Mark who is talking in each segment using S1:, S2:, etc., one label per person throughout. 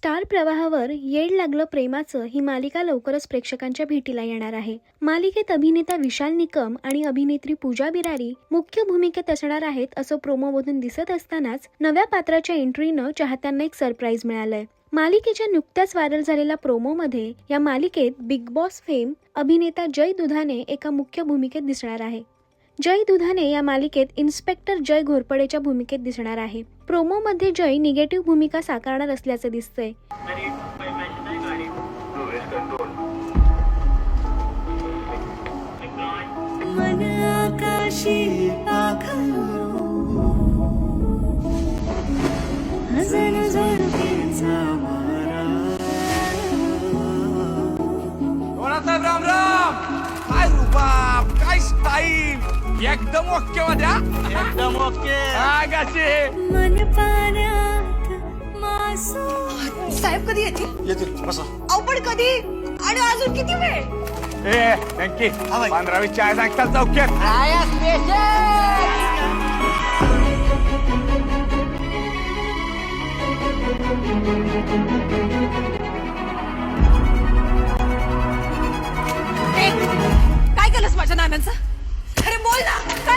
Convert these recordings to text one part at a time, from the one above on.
S1: Star प्रवाहावर येड लागलं प्रेमाचं ही मालिका लवकरच प्रेक्षकांच्या भेटीला येणार आहे. मालिकेत अभिनेता विशाल निकम आणि अभिनेत्री पूजा बिरारी मुख्य भूमिकेत असणार आहेत असं प्रोमोमधून दिसत असतानाच नव्या पात्राच्या एंट्रीनं चाहत्यांना एक सरप्राईज मिळालंय. मालिकेच्या नुकत्याच व्हायरल झालेल्या प्रोमोमध्ये या मालिकेत बिग बॉस फेम अभिनेता जय दुधाने एका मुख्य भूमिकेत दिसणार आहे. जय दुधाने या मालिकेत इन्स्पेक्टर जय घोरपडेच्या भूमिकेत दिसणार आहे. प्रोमोमध्ये जय निगेटिव्ह भूमिका साकारणार असल्याचं दिसतंय.
S2: मन
S3: काय स्टाईल एकदम ओके मध्ये एकदम ओके. गाचे
S2: मन पाण्यात मासो.
S4: साहेब कधी येतील?
S3: येतील बसा.
S4: पण कधी? आणि अजून किती वेळ?
S3: ए थँकी पंधरावी चाळीस ऐकतात चौक्यात
S4: ए,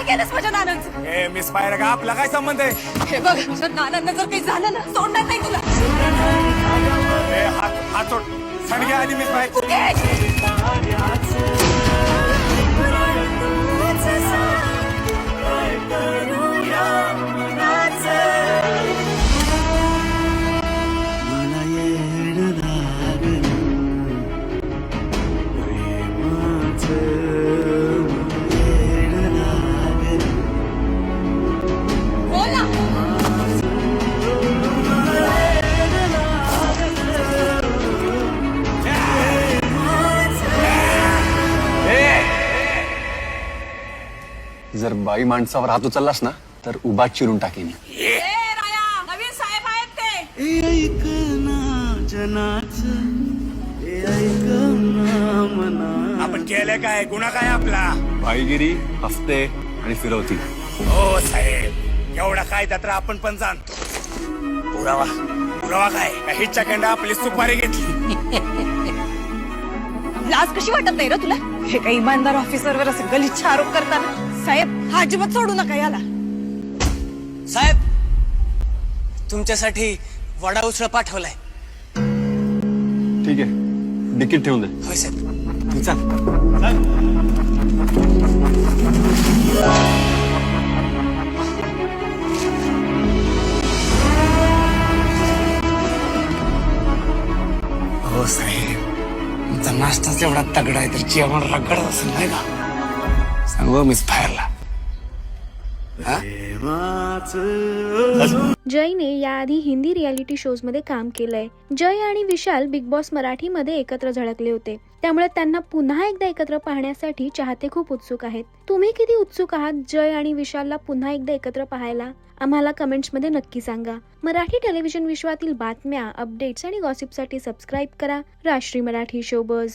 S4: केलंस माझ्या नानांचं?
S3: ए मिस बाहेर का आपला काय संबंध आहे?
S4: हे बघ माझ्या नानांना जर काही झालं ना सोडणार नाही तुला.
S3: ए हात हात सोड सणग्या आली मिस
S4: मुकेश
S5: जर बाई माणसावर हात उचललास ना तर उभा चिरून टाकेन
S4: ए राया नवीन साहेब आहेत ते.
S2: ए ऐक ना जनाचं. ए ऐक ना मना
S3: आपण केलं काय? गुन्हा काय आपला?
S5: भाईगिरी हफ्ते आणि फिरवती.
S3: हो साहेब. एवढा काय तर आपण पण जाणतो. पुरावा. पुरावा काय? हिच्याकडं आपली सुपारी घेतली.
S4: लाज कशी वाटत नाही रे तुला? हे काही इमानदार ऑफिसरवर असं गलिच्छ आरोप करताना. साहेब हा अजिबात सोडू नका याला.
S6: साहेब तुमच्यासाठी वडा उसळ पाठवलाय.
S5: ठीक आहे. डिकीट ठेवून दे.
S6: होय साहेब.
S5: तू चल.
S3: हो साहेब. तुमचा नाश्ताच एवढा तगडा आहे तर जेवण रगडत असेल नाही का? सांगू मिस
S1: जयने याआधी हिंदी रियालिटी शोजमध्ये काम केलंय. जय आणि विशाल बिग बॉस मराठीमध्ये एकत्र झळकले होते. त्यामुळे त्यांना पुन्हा एकदा एकत्र पाहण्यासाठी चाहते खूप उत्सुक आहेत. तुम्ही किती उत्सुक आहात जय आणि विशालला पुन्हा एकदा एकत्र पाहायला? आम्हाला कमेंट्समध्ये नक्की सांगा. मराठी टेलिव्हिजन विश्वातील बातम्या अपडेट्स आणि गॉसिपसाठी सबस्क्राईब करा. राष्ट्रीय मराठी शोबज